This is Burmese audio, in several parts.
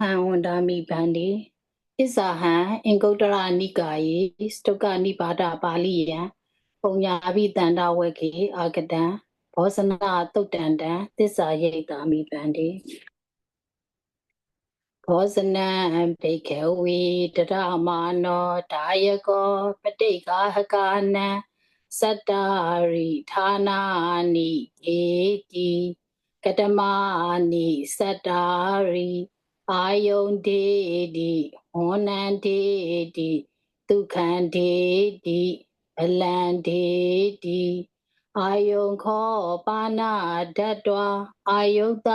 ဟံဝန္ဒာမိဗန္တိဣဇာဟံအင်္ဂုတ္တရနိကာယေစတုကနိပါဒပါဠိယံပုံညာဘိတန္တဝေကေအာဂတံဘောဇနာတုတ်တန္တံသစ္စာရိတ်တာမိဗန္တိဘောဇနံဘိခေဝီတရမာနောဒါယကောပဋိကာဟကာနံစတ္တာရိဌာနာနိဧတိကတမနိစတ္တာရိ အာယုန်ဒေတိဝန္နံဒေတိဒုက္ခံဒေတိဘလံဒေတိအာယုန်ခောပါဏဓတ္တဝအာယုတ္တ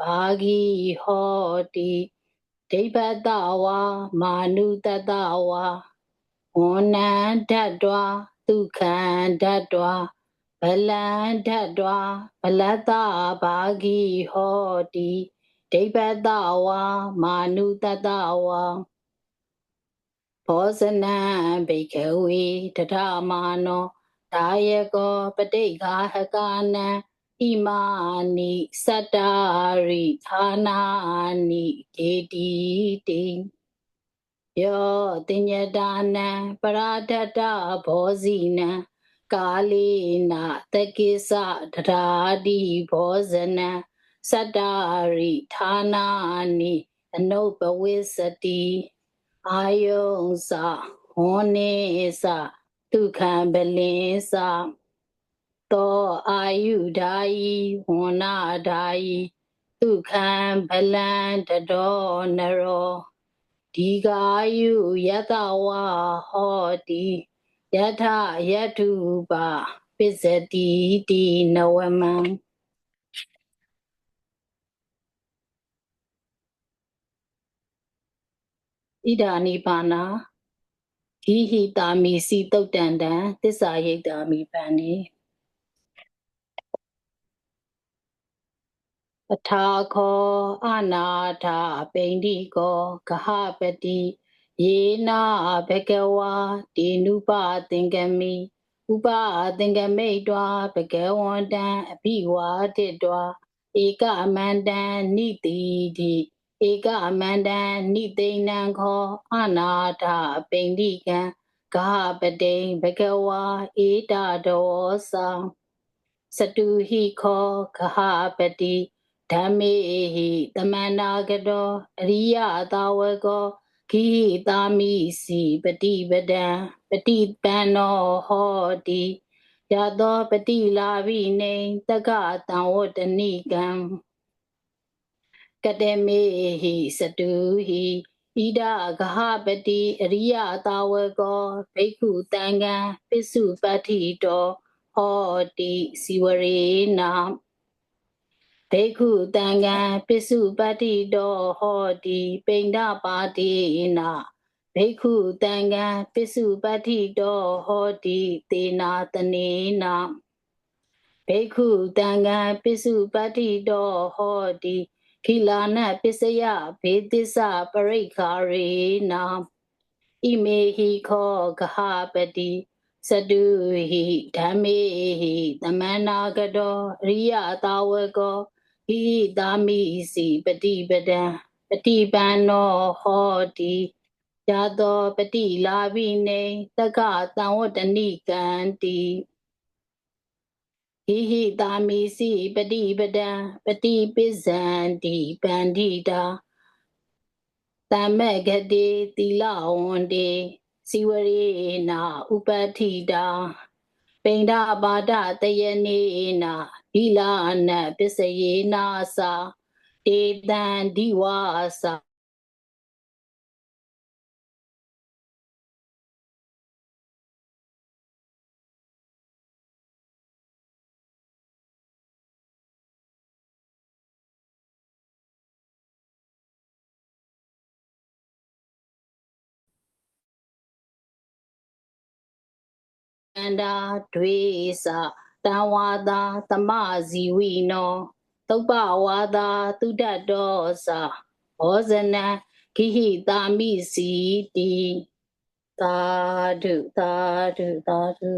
ဘာဂီဟောတိဒိဗတဝါမာနုတတဝါဝန္နံဓတ္တဝဒုက္ခံဓတ္တဝဗလံဓတ္တဝဗလတ္တဘာဂီဟောတိ ဒိဗတဝါမာနုတတဝါဘောဇနံဘိကဝေတထမာနောဒါယကောပဋိဃာဟကာနံဣမာနိစတ္တာရိဌာနာနိဒေတိတိယောတင်ညတာနံပရာဒတ္တဘောဇိနံကာလေနာတကိစ္စတရာတိဘောဇနံ စတ္တာရိဌာနာနိအနုပဝိစတိအာယုံစဟောနေစဒုက္ခံပလင်စသောအာယုဓာယီဝဏဓာယီဒုက္ခံဗလံတတော်နရောဒီကာယုယတဝဟောတိယထယထုပါပစ္စတိတိနဝမံ ဣဒာနိပါဏာဟိဟိတာမိစီတုတ်တန်တံသစ္စာရိတ်တာမိပန်နေအထာခောအနာထာပိန္ဒီကောဂဟပတိယေနာဘဂဝါတေနုပသင်္ကမိဥပသင်္ကမိတ်တွာဘဂဝန္တံအဘိဝါတိတွာဧကအမန္တံနိတိတိ ဧကအမန္တံနိသိဏံခောအနာထပိန္တိကံဂဟပတိံဘဂဝါဧတဒောသံစတုဟိခောဂဟပတိဓမ္မေဟိတမန္နာကတောအရိယသာဝကောခိတာမိစီပฏิပဒံပฏิပန္နောဟောတိယသောပฏิလာဘိနေတက္ကတံဝတ္တနိကံ ကတမေဟိစတုဟိဣဒဂဟပတိအရိယတာဝကောဘိက္ခုတံဃံပစ္စုပတ္တိတောဟောတိစီဝရေနာဘိက္ခုတံဃံပစ္စုပတ္တိတောဟောတိပိဏ္ဍပါတိနာဘိက္ခုတံဃံပစ္စုပတ္တိတောဟောတိသေနာတနေနာဘိက္ခုတံဃံပစ္စုပတ္တိတောဟောတိ ခိလာနပစ္စယဘေသစ္စပရိခာရေနာဣမေဟိခောဂဟပတိစတုဟိဓမ္မေဟိသမန္နာကတောအရိယတာဝကောဟိတာမိစီပฏิပဒံပฏิပန္နောဟောတိယသောပฏิလာဘိနေတက္ကသံဝတ္တနိကံတိ ဟိဟိတာမိစီပฏิပဒံပฏิပိဇံတိပန္တိတာသမဂတိသီလဝန္တိစီဝရေနာဥပတိတာပိန္ဒပါဒတယနေနာဟိလာနပစ္စယေနာသာတေတံဒီဝါသာ န္တာဒွေစတံဝါသာသမဇီဝိနောသုပ္ပဝါသာတုဒ္တောသဘောဇနံခိဟိတာမိစီတိသာဓုသာဓုသာဓု